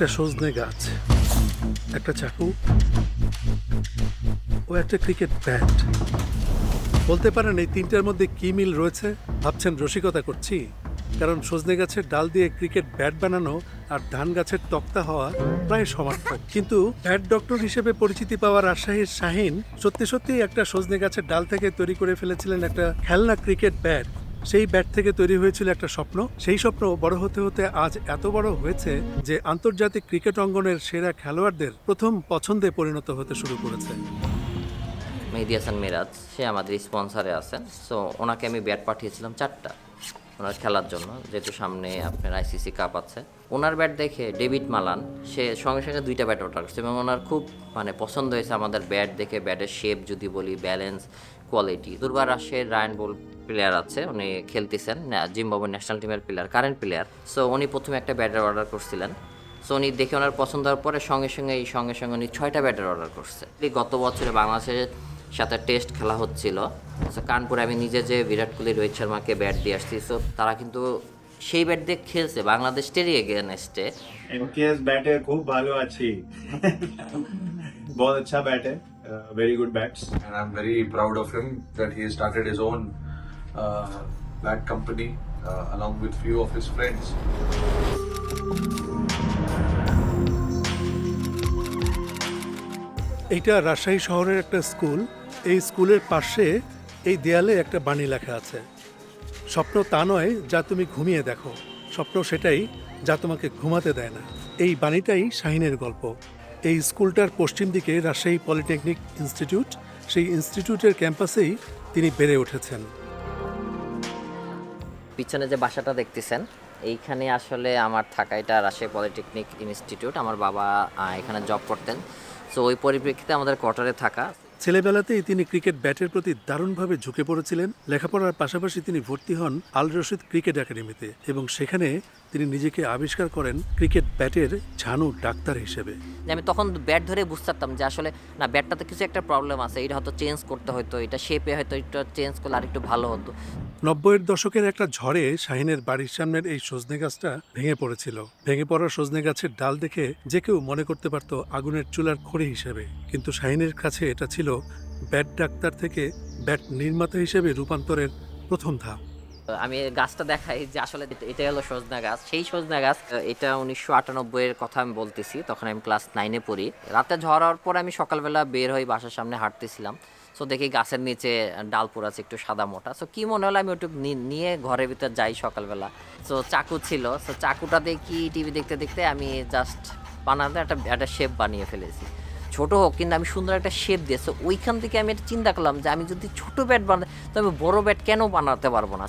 একটা সজনে গাছ, একটা চাকু ও একটা ক্রিকেট ব্যাট। বলতে পারেন এই তিনটার মধ্যে কি মিল রয়েছে? ভাবছেন রসিকতা করছি? কারণ সজনে গাছের ডাল দিয়ে ক্রিকেট ব্যাট বানানো আর ধান গাছের তক্তা হওয়া প্রায় সমার্থক। কিন্তু ব্যাট ডক্টর হিসেবে পরিচিতি পাওয়া রাজশাহীর শাহিন সত্যি সত্যি একটা সজনে গাছের ডাল থেকে তৈরি করে ফেলেছিলেন একটা খেলনা ক্রিকেট ব্যাট। সেই ব্যাট থেকে তৈরি হয়েছিল একটা স্বপ্ন। সেই স্বপ্ন বড় হতে হতে আজ এত বড় হয়েছে যে আন্তর্জাতিক ক্রিকেট অঙ্গনের সেরা খেলোয়াড়দের প্রথম পছন্দে পরিণত হতে শুরু করেছে। মেহেদি হাসান মিরাজ, সে আমাদের স্পন্সারে আছেন সো ওনাকে আমি ব্যাট পাঠিয়েছিলাম চারটা ওনার খেলার জন্য, যেহেতু সামনে আপনার আইসিসি কাপ আছে। ওনার ব্যাট দেখে ডেভিড মালান, সে সঙ্গে সঙ্গে দুইটা ব্যাট অর্ডার করছে এবং ওনার খুব মানে পছন্দ হয়েছে আমাদের ব্যাট দেখে, ব্যাটের শেপ যদি বলি ব্যালেন্স কোয়ালিটি দুর্বার রাশিয়ার রায়ন বল প্লেয়ার আছে, উনি খেলতেছেন জিম্বাবু ন্যাশনাল টিমের প্লেয়ার কারেন্ট প্লেয়ার সো উনি প্রথমে একটা ব্যাটার অর্ডার করছিলেন। সো উনি দেখে ওনার পছন্দ হওয়ার পরে সঙ্গে সঙ্গে এই সঙ্গে সঙ্গে উনি ছয়টা ব্যাটার অর্ডার করছে। গত বছরে বাংলাদেশের সাথে টেস্ট খেলা হচ্ছিল। কানপুরে আমি নিজে যে বিরাট কোহলি, রোহিত শর্মাকে ব্যাট দিয়ে আসছি সো তারা কিন্তু সেই ব্যাট দিয়ে খেলছে। বাংলাদেশ বাংলাদেশেরই এগেনস্টে এমকেএস ব্যাটে খুব ভালো আছি। বহুত আচ্ছা ব্যাটে uh, very good bats. And I'm very proud of him that he started his own uh, bat company uh, along with few of his friends. এটা রাজশাহী শহরের একটা স্কুল এই স্কুলের পাশে এই দেয়ালে একটা বাণী লেখা আছে স্বপ্ন তা নয় যা তুমি ঘুমিয়ে দেখো স্বপ্ন সেটাই যা তোমাকে ঘুমাতে দেয় না এই বাণীটাই শাহিনের গল্প এই স্কুলটার পশ্চিম দিকে রাজশাহী পলিটেকনিক ইনস্টিটিউট, সেই ইনস্টিটিউটের ক্যাম্পাসেই তিনি বেড়ে উঠেছেন। পিছনে যে বাসাটা দেখতেছেন, এইখানে আসলে আমার থাকা এটা রাজশাহী পলিটেকনিক ইনস্টিটিউট। আমার বাবা এখানে জব করতেন। সো ওই পরিপ্রেক্ষিতে আমাদের কোয়ার্টারে থাকা। ছেলেবেলাতেই তিনি ক্রিকেট ব্যাটের প্রতি দারুণভাবে ঝুঁকে পড়েছিলেন। লেখাপড়ার পাশাপাশি তিনি ভর্তি হন আল রশিদ ক্রিকেট একাডেমিতে এবং সেখানে তিনি নিজেকে আবিষ্কার করেন ক্রিকেট ব্যাটের ঝানু ডাক্তার হিসেবে। আমি তখন ব্যাট ধরে বুঝতে পারতাম যে আসলে না, ব্যাটটাতে কিছু একটা প্রবলেম আছে। এটা হয়তো চেঞ্জ করতে হতো এটা শেপে হয়তো এটা চেঞ্জ করলে আরেকটু ভালো হতো। নব্বইয়ের দশকের একটা ঝড়ে শাহিনের বাড়ির সামনের এই সজনে গাছটা ভেঙে পড়েছিল। ভেঙে পড়া সজনে গাছের ডাল দেখে যে কেউ মনে করতে পারত আগুনের চুলার খড়ি হিসেবে। কিন্তু শাহিনের কাছে এটা ছিল ব্যাট ডাক্তার থেকে ব্যাট নির্মাতা হিসেবে রূপান্তরের প্রথম ধাপ। আমি গাছটা দেখাই যে আসলে এটা- হলো সজনা গাছ। সেই সজনা গাছ এটা উনিশশো আটানব্বইয়ের কথা আমি বলতেছি, তখন আমি ক্লাস নাইনে পড়ি। রাতে ঝড় হওয়ার পর আমি সকালবেলা বের হয়ে বাসার সামনে হাঁটতেছিলাম। সো দেখি গাছের নিচে ডাল আছে একটু সাদা মোটা। সো কি মনে হলো আমি ওটুকু নিয়ে ঘরের ভিতর যাই সকালবেলা? সো চাকু ছিল। সো চাকুটা দেখি টিভি দেখতে দেখতে আমি জাস্ট বানাতে একটা একটা শেপ বানিয়ে ফেলেছি। ছোট হোক কিন্তু আমি সুন্দর একটা শেপ দিয়ে সো ওইখান থেকে আমি একটা চিন্তা করলাম যে আমি যদি ছোট ব্যাট বানাই তো আমি বড় ব্যাট কেন বানাতে পারব না?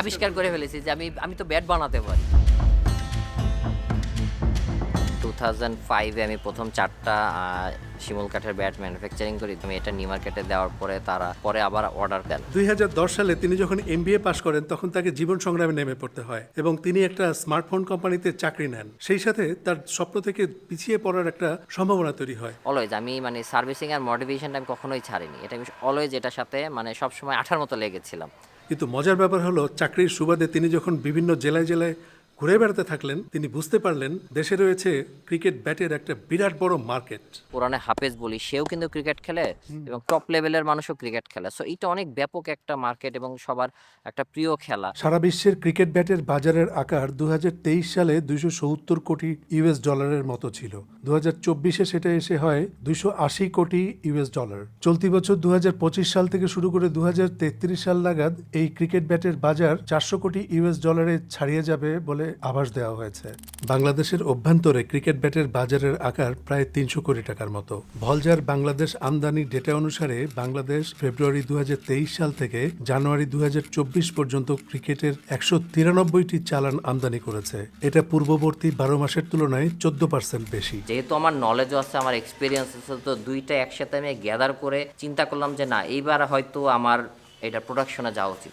আবিষ্কার করে ফেলেছি যে আমি আমি তো ব্যাট বানাতে পারি। থাউজেন্ড ফাইভে আমি প্রথম চারটা শিমুল কাঠের ব্যাট ম্যানুফ্যাকচারিং করি। তুমি এটা নিউ মার্কেটে দেওয়ার পরে তারা পরে আবার অর্ডার দেন। দুই হাজার দশ সালে তিনি যখন এমবিএ পাশ করেন তখন তাকে জীবন সংগ্রামে নেমে পড়তে হয় এবং তিনি একটা স্মার্টফোন কোম্পানিতে চাকরি নেন। সেই সাথে তার স্বপ্ন থেকে পিছিয়ে পড়ার একটা সম্ভাবনা তৈরি হয়। অলওয়েজ আমি মানে সার্ভিসিং আর মোটিভেশনটা আমি কখনোই ছাড়িনি। এটা আমি অলওয়েজ এটার সাথে মানে সবসময় আঠার মতো লেগেছিলাম। কিন্তু মজার ব্যাপার হলো চাকরির সুবাদে তিনি যখন বিভিন্ন জেলায় জেলায় ঘুরে বেড়াতে থাকলেন তিনি বুঝতে পারলেন দেশে রয়েছে ক্রিকেট ব্যাটের একটা বিরাট বড় মার্কেট। পুরানে হাফেজ বলি সেও কিন্তু ক্রিকেট খেলে এবং টপ লেভেলের মানুষও ক্রিকেট খেলে। সো এটা অনেক ব্যাপক একটা মার্কেট এবং সবার একটা প্রিয় খেলা। সারা বিশ্বের ক্রিকেট ব্যাটের বাজারের আকার দু হাজার তেইশ সালে দুইশো সত্তর কোটি ইউএস ডলারের মতো ছিল। দু হাজার চব্বিশে সেটা এসে হয় দুইশো আশি কোটি ইউএস ডলার। চলতি বছর দু হাজার পঁচিশ সাল থেকে শুরু করে দু হাজার তেত্রিশ সাল নাগাদ এই ক্রিকেট ব্যাটের বাজার চারশো কোটি ইউএস ডলারে ছাড়িয়ে যাবে বলে আভাস দেওয়া হয়েছে। বাংলাদেশের অভ্যন্তরে ক্রিকেট ব্যাটের বাজারের আকার প্রায় তিনশো কোটি টাকার মতো। ভলজার বাংলাদেশ আমদানি ডেটা অনুসারে বাংলাদেশ ফেব্রুয়ারি দুহাজার তেইশ সাল থেকে জানুয়ারি দুহাজার চব্বিশ পর্যন্ত ক্রিকেটের একশো তিরানব্বইটি চালান আমদানি করেছে। এটা পূর্ববর্তী বারো মাসের তুলনায় চোদ্দ পার্সেন্ট বেশি। যেহেতু আমার নলেজও আছে, আমার এক্সপিরিয়েন্স আছে, তো দুইটা একসাথে আমি গ্যাদার করে চিন্তা করলাম যে না, এইবার হয়তো আমার এটা প্রোডাকশনে যাওয়া উচিত।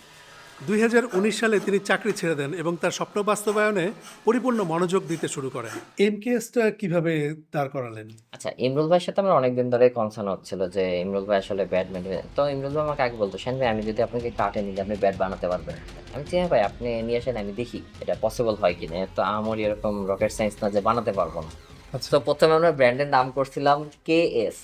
দুই হাজার উনিশ সালে তিনি চাকরি ছেড়ে দেন এবং তার স্বপ্ন বাস্তবায়নে পরিপূর্ণ মনোযোগ দিতে শুরু করেন। এমকেএসটা কীভাবে দাঁড় করালেন? আচ্ছা ইমরুল ভাইয়ের সাথে আমার অনেকদিন ধরে কনসার্ন হচ্ছিল যে ইমরুল ভাই আসলে ব্যাডমিন্টন তো ইমরুল ভাই আমাকে আগে বলতো সেন ভাই আমি যদি আপনাকে কাটে নিলে আপনি ব্যাট বানাতে পারবেন। আমি চাই ভাই আপনি নিয়ে আসেন আমি দেখি এটা পসিবল হয় কিনা। তো আমার এরকম রকেট সায়েন্স না যে বানাতে পারব না। আচ্ছা। তো প্রথমে আমরা ব্র্যান্ডের নাম করছিলাম কে এস।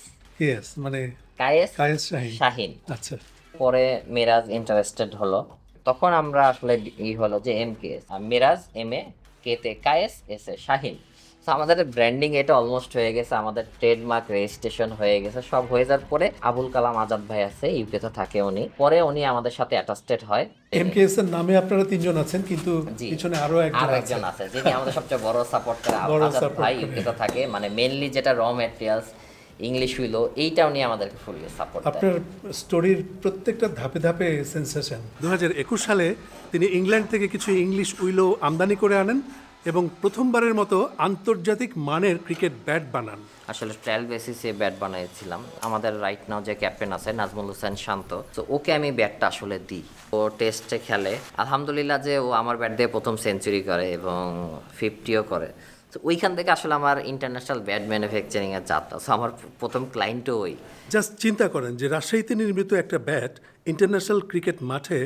মানে কায়েস কায়েস শাহিন। শাহিন। আচ্ছা। পরে মেরাজ ইন্টারেস্টেড হলো। তখন আমরা আসলে ই হলো যে M K S Meraj M A K তে কায়েস এস এ শাহিন। তো আমাদের ব্র্যান্ডিং এটা অলমোস্ট হয়ে গেছে আমাদের ট্রেডমার্ক রেজিস্ট্রেশন হয়ে গেছে সব হয়ে যাওয়ার পরে আবুল কালাম আজাদ ভাই আছে ইউকেতে থাকে উনি। পরে উনি আমাদের সাথে অ্যাটাস্টেড হয়। এমকেএস এর নামে আপনারা তিনজন আছেন কিন্তু পিছনে আরও একজন আছে। যিনি আমাদের সবচেয়ে বড় সাপোর্ট করে বড় আজাদ ভাই করে। ইউকেতে থাকে। মানে মেনলি যেটা র ম্যাটেরিয়ালস ইংলিশ উইলো এইটাও নিয়ে আমাদেরকে ফুল সাপোর্ট দেয়। আপনার স্টোরির প্রত্যেকটা ধাপে ধাপে সেন্সেশন দু সালে তিনি ইংল্যান্ড থেকে কিছু ইংলিশ উইলো আমদানি করে আনেন এবং প্রথমবারের মতো আন্তর্জাতিক মানের ক্রিকেট ব্যাট বানান। আসলে ট্রায়াল বেসিসে ব্যাট বানিয়েছিলাম। আমাদের রাইট নাও যে ক্যাপ্টেন আছে নাজমুল হোসেন শান্ত তো ওকে আমি ব্যাটটা আসলে দিই। ও টেস্টে খেলে। আলহামদুলিল্লাহ যে ও আমার ব্যাট দিয়ে প্রথম সেঞ্চুরি করে এবং ফিফটিও করে। তো ওইখান থেকে আসলে আমার ইন্টারন্যাশনাল ব্যাট ম্যানুফ্যাকচারিং এর যাত্রা। সো আমার প্রথম ক্লায়েন্টও ওই। জাস্ট চিন্তা করেন যে রাজশাহীতে নির্মিত একটা ব্যাট ইন্টারন্যাশনাল ক্রিকেট মাঠে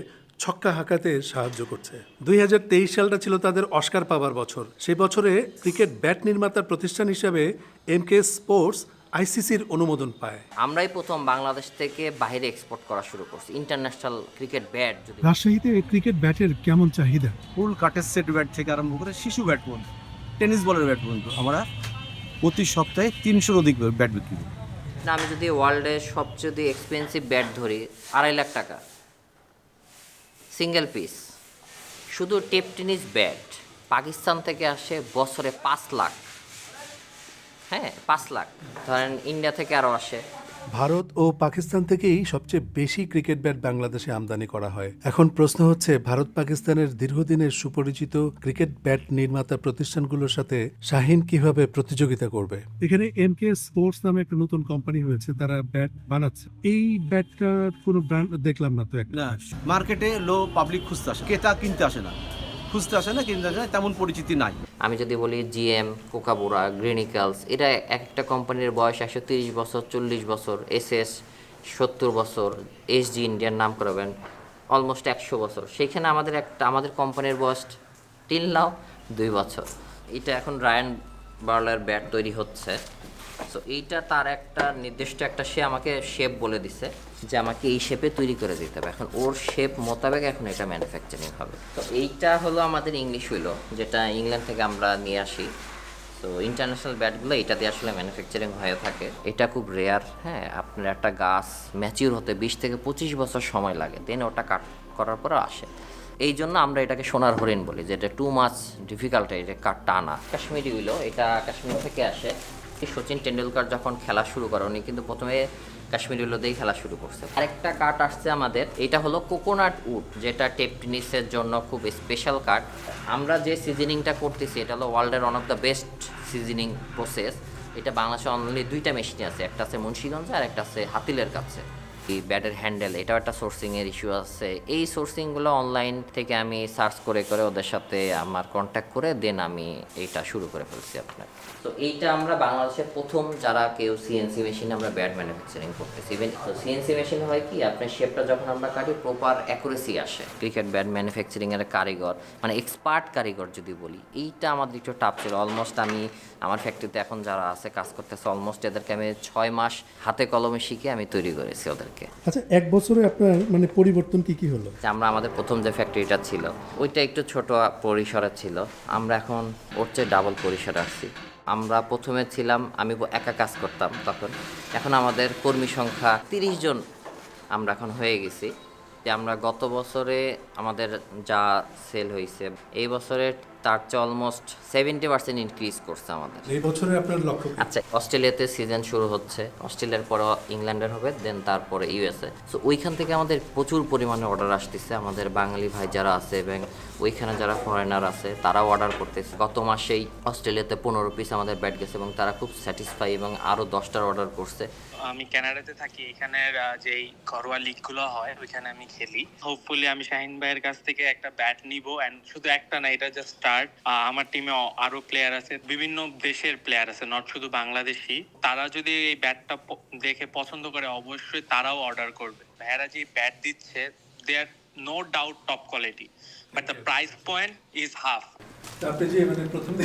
ছক্কা হাঁকাতে সাহায্য করছে। দুই হাজার তেইশ সালটা ছিল তাদের অস্কার পাওয়ার বছর। সেই বছরে ক্রিকেট ব্যাট নির্মাতার প্রতিষ্ঠান হিসাবে এম কে স্পোর্টস আইসিসির অনুমোদন পায়। আমরাই প্রথম বাংলাদেশ থেকে বাইরে এক্সপোর্ট করা শুরু করছি। ইন্টারন্যাশনাল ক্রিকেট ব্যাট যদি রাজশাহীতে ক্রিকেট ব্যাটের কেমন চাহিদা? ফুল কাঠের সেট ব্যাট থেকে আরম্ভ করে শিশু ব্যাট পর্যন্ত। টেনিস বলের ব্যাট পর্যন্ত আমরা প্রতি সপ্তাহে তিনশোর অধিক ব্যাট বিক্রি করি। না, আমি যদি ওয়ার্ল্ডের সবচেয়ে এক্সপেন্সিভ ব্যাট ধরি, আড়াই লাখ টাকা। সিঙ্গেল পিস শুধু টেপ টেনিস ব্যাট, পাকিস্তান থেকে আসে বছরে পাঁচ লাখ। হ্যাঁ পাঁচ লাখ। ধরেন ইন্ডিয়া থেকে আরও আসে। ভারত ও পাকিস্তান থেকেই সবচেয়ে বেশি ক্রিকেট ব্যাট বাংলাদেশে আমদানি করা হয়। এখন প্রশ্ন হচ্ছে ভারত পাকিস্তানের দীর্ঘদিনের সুপরিচিত ক্রিকেট ব্যাট নির্মাতা প্রতিষ্ঠানগুলোর সাথে শাহিন কীভাবে প্রতিযোগিতা করবে? এখানে এম কে স্পোর্টস নামে একটা নতুন কোম্পানি হয়েছে তারা ব্যাট বানাচ্ছে। এই ব্যাটটা কোনো ব্র্যান্ড দেখলাম না তো একটা মার্কেটে লো পাবলিক খুঁজতে আসে ক্রেতা কিনতে আসে না। খুঁজতে আসে না কিনতে আসে না তেমন পরিচিতি নাই। আমি যদি বলি জিএম, কোকাবোরা, গ্রিনিকালস, এটা এক একটা কোম্পানির বয়স একশো তিরিশ বছর, চল্লিশ বছর, এসএস সত্তর বছর, এসজি ইন্ডিয়ার নাম করবেন অলমোস্ট একশো বছর। সেখানে আমাদের একটা, আমাদের কোম্পানির বয়স টিল নাও দুই বছর। এটা এখন রায়ান বার্লার ব্যাট তৈরি হচ্ছে। সো এইটা তার একটা নির্দিষ্ট একটা সে আমাকে শেপ বলে দিছে যে আমাকে এই শেপে তৈরি করে দিতে হবে। এখন ওর শেপ মোতাবেক এখন এটা ম্যানুফ্যাকচারিং হবে। তো এইটা হলো আমাদের ইংলিশ হইল, যেটা ইংল্যান্ড থেকে আমরা নিয়ে আসি। তো ইন্টারন্যাশনাল ব্যাটগুলো এটা দিয়ে আসলে ম্যানুফ্যাকচারিং হয়ে থাকে। এটা খুব রেয়ার হ্যাঁ আপনার একটা গাছ ম্যাচিউর হতে বিশ থেকে পঁচিশ বছর সময় লাগে। দেন ওটা কাট করার পরে আসে। এই জন্য আমরা এটাকে সোনার হরিণ বলি যে এটা টু মাছ ডিফিকাল্ট এটা কাঠটা আনা। কাশ্মীরি উইলো এটা কাশ্মীর থেকে আসে। সচিন টেন্ডুলকার যখন খেলা শুরু করে, উনি কিন্তু প্রথমে কাশ্মীরি উইলো দিয়েই খেলা শুরু করছে। আরেকটা কাঠ আসছে আমাদের, এটা হলো কোকোনাট উড যেটা টেপ টেনিসের জন্য খুব স্পেশাল কাঠ আমরা যে সিজনিংটা করতেছি, এটা হলো ওয়ার্ল্ডের one of the best seasoning process এটা বাংলাদেশে অনলি দুইটা মেশিন আছে, একটা আছে মুন্সিগঞ্জে আর একটা আছে হাতিলের কাছে। ব্যাটের হ্যান্ডেল, এটাও একটা সোর্সিং এর ইস্যু আছে। এই সোর্সিংগুলো অনলাইন থেকে আমি সার্চ করে করে ওদের সাথে আমার কন্ট্যাক্ট করে দেন আমি এইটা শুরু করে ফেলছি আপনার। তো এইটা আমরা বাংলাদেশের প্রথম যারা কেউ সিএনসি মেশিনে আমরা ব্যাট ম্যানুফ্যাকচারিং করতেছি। ইভেন তো সিএনসি মেশিন হয় কি, আপনার শেপটা যখন আমরা কাটি প্রপার অ্যাকুরেসি আসে। ক্রিকেট ব্যাট ম্যানুফ্যাকচারিং এর কারিগর মানে এক্সপার্ট কারিগর যদি বলি, এইটা আমাদের একটু টাফ ছিল। অলমোস্ট আমি, আমার ফ্যাক্টরিতে এখন যারা আছে, কাজ করতেছে অলমোস্ট এদেরকে আমি ছয় মাস হাতে কলমে শিখে আমি তৈরি করেছি ওদেরকে। আচ্ছা এক বছরে আপনার মানে পরিবর্তন কি কি হলো? আমরা আমাদের প্রথম যে ফ্যাক্টরিটা ছিল ওইটা একটু ছোট পরিসরে ছিল। আমরা এখন ওর চেয়ে ডাবল পরিসরে আসছি আমরা প্রথমে ছিলাম আমি একা কাজ করতাম তখন। এখন আমাদের কর্মী সংখ্যা তিরিশ জন আমরা এখন হয়ে গেছি। যে আমরা গত বছরে আমাদের যা সেল হয়েছে এই বছরে তার চেয়ে অলমোস্ট সেভেন্টি পার্সেন্ট ইনক্রিজ করছে আমাদের। এই বছরে আপনার লক্ষ্য আচ্ছা অস্ট্রেলিয়াতে সিজন শুরু হচ্ছে। অস্ট্রেলিয়ার পরে ইংল্যান্ডের হবে দেন তারপরে ইউএসএ সো ওইখান থেকে আমাদের প্রচুর পরিমাণে অর্ডার আসতেছে। আমাদের বাঙালি ভাই যারা আছে এবং ওইখানে যারা ফরেনার আছে তারাও অর্ডার করতেছে। গত মাসেই অস্ট্রেলিয়াতে পনেরো পিস আমাদের ব্যাট গেছে এবং তারা খুব স্যাটিসফাই এবং আরও দশটার অর্ডার করছে। আমি কানাডাতে থাকি এখানের যেই ঘরোয়া লিগগুলো হয় ওইখানে আমি খেলি। হোপফুলি আমি শাহিন ভাইয়ের কাছ থেকে একটা ব্যাট নিব এন্ড শুধু একটা না এটা জাস্ট স্টার্ট আমার টিমে আরও প্লেয়ার আছে বিভিন্ন দেশের প্লেয়ার আছে নট শুধু বাংলাদেশি। তারা যদি এই ব্যাটটা দেখে পছন্দ করে অবশ্যই তারাও অর্ডার করবে। ভাইয়ারা যে ব্যাট দিচ্ছে they are no doubt top quality but the price point is half আপনি যে মানে প্রথমে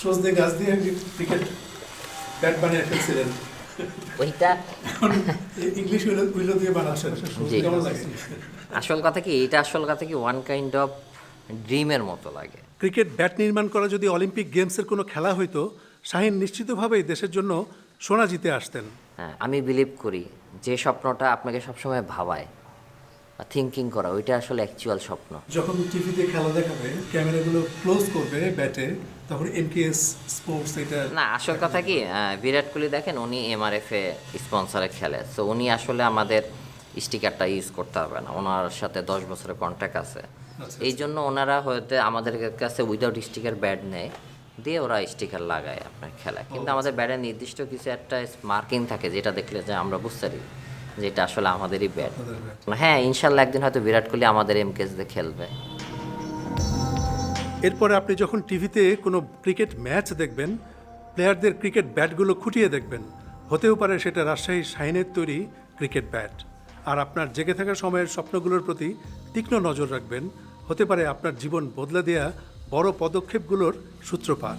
সজনে গাছ দিয়ে ক্রিকেট ব্যাট বানিয়ে ফেলছিলেন ওইটা ইংলিশ উইলো দিয়ে আসল কথা কি এটা আসল কথা কি ওয়ান কাইন্ড অফ ড্রিমের মতো লাগে। ক্রিকেট ব্যাট নির্মাণ করা যদি অলিম্পিক গেমসের কোনো খেলা হইতো শাহিন নিশ্চিতভাবেই দেশের জন্য সোনা জিতে আসতেন। হ্যাঁ আমি বিলিভ করি যে স্বপ্নটা আপনাকে সবসময় ভাবায় বা থিঙ্কিং করা ওইটা আসলে অ্যাকচুয়াল স্বপ্ন। যখন টিভিতে খেলা দেখাবে ক্যামেরাগুলো ক্লোজ করবে ব্যাটে তখন এমকেএস স্পোর্টস এটা না আসল কথা কি বিরাট কোহলি দেখেন উনি এমআরএফ এ স্পন্সরে খেলে। সো উনি আসলে আমাদের স্টিকারটা ইউজ করতে হবে না। ওনার সাথে দশ বছরের কন্ট্যাক্ট আছে। এই জন্য ওনারা হয়তো আমাদের কাছে উইদাউট স্টিকার ব্যাট নেয় দিয়ে ওরা স্টিকার লাগায় আপনার খেলায়। কিন্তু আমাদের ব্যাটের নির্দিষ্ট কিছু একটা মার্কিং থাকে যেটা দেখলে যে আমরা বুঝতে পারি। যে এটা আসলে আমাদেরই ব্যাট হ্যাঁ ইনশাল্লাহ একদিন হয়তো বিরাট কোহলি আমাদের এমকেস দিয়ে খেলবে। এরপরে আপনি যখন টিভিতে কোনো ক্রিকেট ম্যাচ দেখবেন প্লেয়ারদের ক্রিকেট ব্যাটগুলো খুঁটিয়ে দেখবেন হতেও পারে সেটা রাজশাহী শাহিনের তৈরি ক্রিকেট ব্যাট আর আপনার জেগে থাকা সময়ের স্বপ্নগুলোর প্রতি তীক্ষ্ণ নজর রাখবেন হতে পারে আপনার জীবন বদলে দেয়া বড় পদক্ষেপগুলোর সূত্রপাত।